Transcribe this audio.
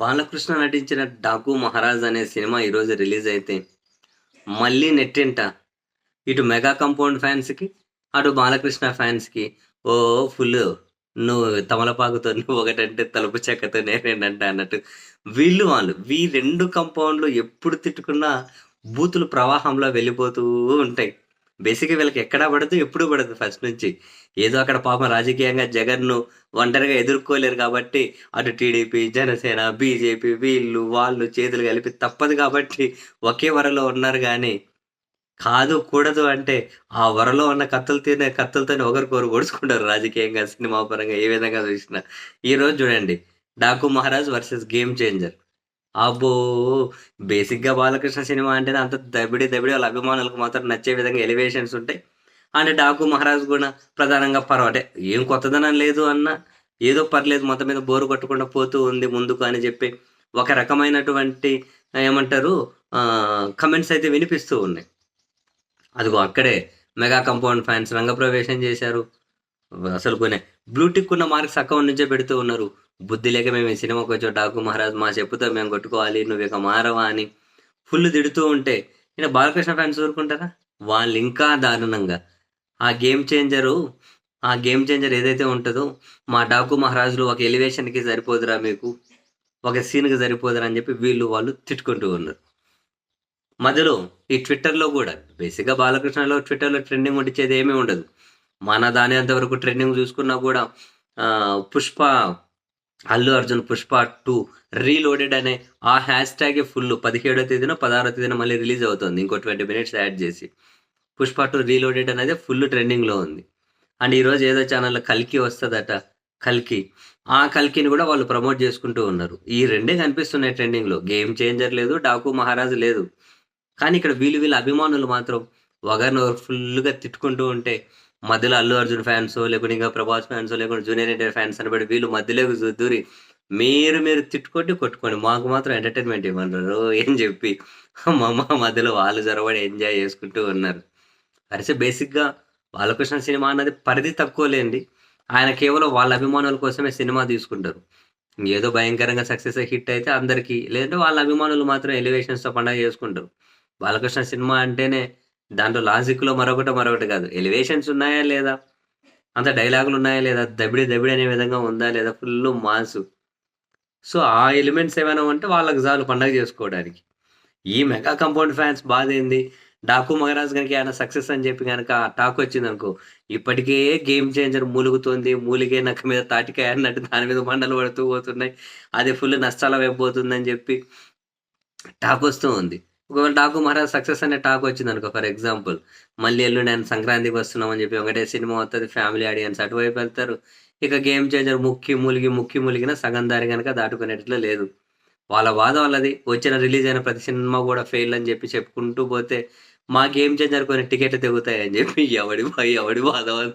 బాలకృష్ణ నటించిన డాకు మహారాజ్ అనే సినిమా ఈరోజు రిలీజ్ అయితే మళ్ళీ నెట్టింట. ఇటు మెగా కంపౌండ్ ఫ్యాన్స్కి అటు బాలకృష్ణ ఫ్యాన్స్కి ఓ ఫుల్ నువ్వు తమలపాకుతో నువ్వు ఒకటంటే తలుపు చెక్కతో నేనేంటంటే అన్నట్టు. వీళ్ళు వాళ్ళు వీ రెండు కంపౌండ్లు ఎప్పుడు తిట్టుకున్నా బూతులు ప్రవాహంలో వెళ్ళిపోతూ ఉంటాయి. బేసిక్గా వీళ్ళకి ఎక్కడా పడదు ఎప్పుడు పడదు ఫస్ట్ నుంచి. ఏదో అక్కడ పాపం రాజకీయంగా జగన్ను ఒంటరిగా ఎదుర్కోలేరు కాబట్టి అటు టీడీపీ జనసేన బీజేపీ వీళ్ళు వాళ్ళు చేతులు కలిపి తప్పదు కాబట్టి ఒకే వరలో ఉన్నారు కానీ కాదు కూడదు అంటే ఆ వరలో ఉన్న కత్తులతోనే కత్తులతోనే ఒకరికొకరు ఓడుచుకుంటారు రాజకీయంగా సినిమా పరంగా ఏ విధంగా చూసినా. ఈరోజు చూడండి Daaku Maharaj versus Game Changer. అబ్బో బేసిక్గా బాలకృష్ణ సినిమా అంటే అంత దబిడి దబిడి వాళ్ళ అభిమానులకు మాత్రం నచ్చే విధంగా ఎలివేషన్స్ ఉంటాయి. అంటే డాకు మహారాజ్ కూడా ప్రధానంగా పర్వాటే ఏం కొత్తదనం లేదు అన్న ఏదో పర్లేదు మొత్తం మీద బోరు కొట్టకుండా పోతూ ఉంది ముందుకు అని చెప్పి ఒక రకమైనటువంటి ఏమంటారు కమెంట్స్ అయితే వినిపిస్తూ ఉన్నాయి. అదిగో అక్కడే మెగా కంపౌండ్ ఫ్యాన్స్ రంగప్రవేశం చేశారు. అసలు కొనే బ్లూటిక్ ఉన్న మార్క్స్ అకౌంట్ నుంచే పెడుతూ ఉన్నారు. బుద్ధి లేక మేము ఈ సినిమాకి వచ్చే డాకు మహారాజ్ మా చెప్పుతో మేము కొట్టుకోవాలి నువ్వు ఇక మారవా అని ఫుల్ తిడుతూ ఉంటే ఈయన బాలకృష్ణ ఫ్యాన్స్ ఊరుకుంటారా? వాళ్ళు ఇంకా దారుణంగా. ఆ గేమ్ చేంజరు ఆ గేమ్ చేంజర్ ఏదైతే ఉంటుందో మా డాకు మహారాజులు ఒక ఎలివేషన్కి సరిపోదురా మీకు ఒక సీన్కి సరిపోదురా అని చెప్పి వీళ్ళు వాళ్ళు తిట్టుకుంటూ ఉన్నారు. మధ్యలో ఈ ట్విట్టర్లో కూడా బేసిక్గా బాలకృష్ణలో ట్విట్టర్లో ట్రెండింగ్ ఉండిచ్చేది ఏమీ ఉండదు. మన దాని అంతవరకు ట్రెండింగ్ చూసుకున్నా కూడా పుష్ప అల్లు అర్జున్ పుష్ప టూ రీలోడెడ్ అనే ఆ హ్యాష్ ట్యాగ్ ఫుల్ పదిహేడో తేదీన పదహారో తేదీన మళ్ళీ రిలీజ్ అవుతుంది. ఇంకో ట్వంటీ మినిట్స్ యాడ్ చేసి. పుష్ప టూ రీలోడెడ్ అనేది ఫుల్ ట్రెండింగ్లో ఉంది. అండ్ ఈరోజు ఏదో ఛానల్లో కల్కి వస్తుందట కల్కి. ఆ కల్కిని కూడా వాళ్ళు ప్రమోట్ చేసుకుంటూ ఉన్నారు. ఈ రెండే కనిపిస్తున్నాయి ట్రెండింగ్లో గేమ్ చేంజర్ లేదు డాకు మహారాజ్ లేదు. కానీ ఇక్కడ వీళ్ళు వీళ్ళ అభిమానులు మాత్రం వగర్ను ఫుల్గా తిట్టుకుంటూ ఉంటే మధ్యలో అల్లు అర్జున్ ఫ్యాన్స్ లేకుంటే ఇంకా ప్రభాస్ ఫ్యాన్స్ లేకుంటే జూనియర్ ఎన్టీఆర్ ఫ్యాన్స్ అని వీళ్ళు మధ్యలోకి దూరి మీరు మీరు తిట్టుకోండి కొట్టుకోండి. మాకు మాత్రం ఎంటర్టైన్మెంట్ ఇవ్వన్నారు ఏం చెప్పి? మా మధ్యలో వాళ్ళు జరబడి ఎంజాయ్ చేసుకుంటూ ఉన్నారు. అరిసే బేసిక్గా బాలకృష్ణ సినిమా అన్నది పరిధి తక్కువ లేండి. ఆయన కేవలం వాళ్ళ అభిమానుల కోసమే సినిమా తీసుకుంటారు. ఏదో భయంకరంగా సక్సెస్ హిట్ అయితే అందరికీ లేదంటే వాళ్ళ అభిమానులు మాత్రం ఎలివేషన్స్తో పండగ చేసుకుంటారు. బాలకృష్ణ సినిమా అంటేనే దాంట్లో లాజిక్లో మరొకటి మరొకటి కాదు. ఎలివేషన్స్ ఉన్నాయా లేదా? అంత డైలాగులు ఉన్నాయా లేదా? దబిడి దబిడి అనే విధంగా ఉందా లేదా? ఫుల్ మాసు సో ఆ ఎలిమెంట్స్ ఏమైనా ఉంటే వాళ్ళకి చాలు పండగ చేసుకోవడానికి. ఈ మెగా కంపౌండ్ ఫ్యాన్స్ బాధ ఏంది? డాకు మహారాజ్ కనుక ఏమైనా సక్సెస్ అని చెప్పి కనుక టాక్ వచ్చింది అనుకో ఇప్పటికే గేమ్ చేంజర్ మూలుగుతుంది. మూలిగే నక్క మీద తాటికాయ అన్నట్టు దాని మీద మండలు పడుతూ పోతున్నాయి. అది ఫుల్ నష్టాల పోతుందని చెప్పి టాక్ వస్తూ ఉంది. ఒకవేళ టాకు మహారాజ్ సక్సెస్ అనే టాక్ వచ్చింది అనుకో ఫర్ ఎగ్జాంపుల్ మళ్ళీ ఎల్లుండి ఆయన సంక్రాంతికి వస్తున్నాం అని చెప్పి ఒకటే సినిమా వస్తుంది ఫ్యామిలీ ఆడియన్స్ అటువైపు వెళ్తారు. ఇక గేమ్ చేంజర్ ముక్కి ములిగి ముక్కి ములిగిన సగం దారి కనుక దాటుకునేట్లు లేదు. వాళ్ళ వాదం వాళ్ళది. వచ్చిన రిలీజ్ అయిన ప్రతి సినిమా కూడా ఫెయిల్ అని చెప్పి చెప్పుకుంటూ పోతే మా గేమ్ చేంజర్ కొన్ని టికెట్లు తెగుతాయని చెప్పి ఎవడి ఎవడి వాదం అది.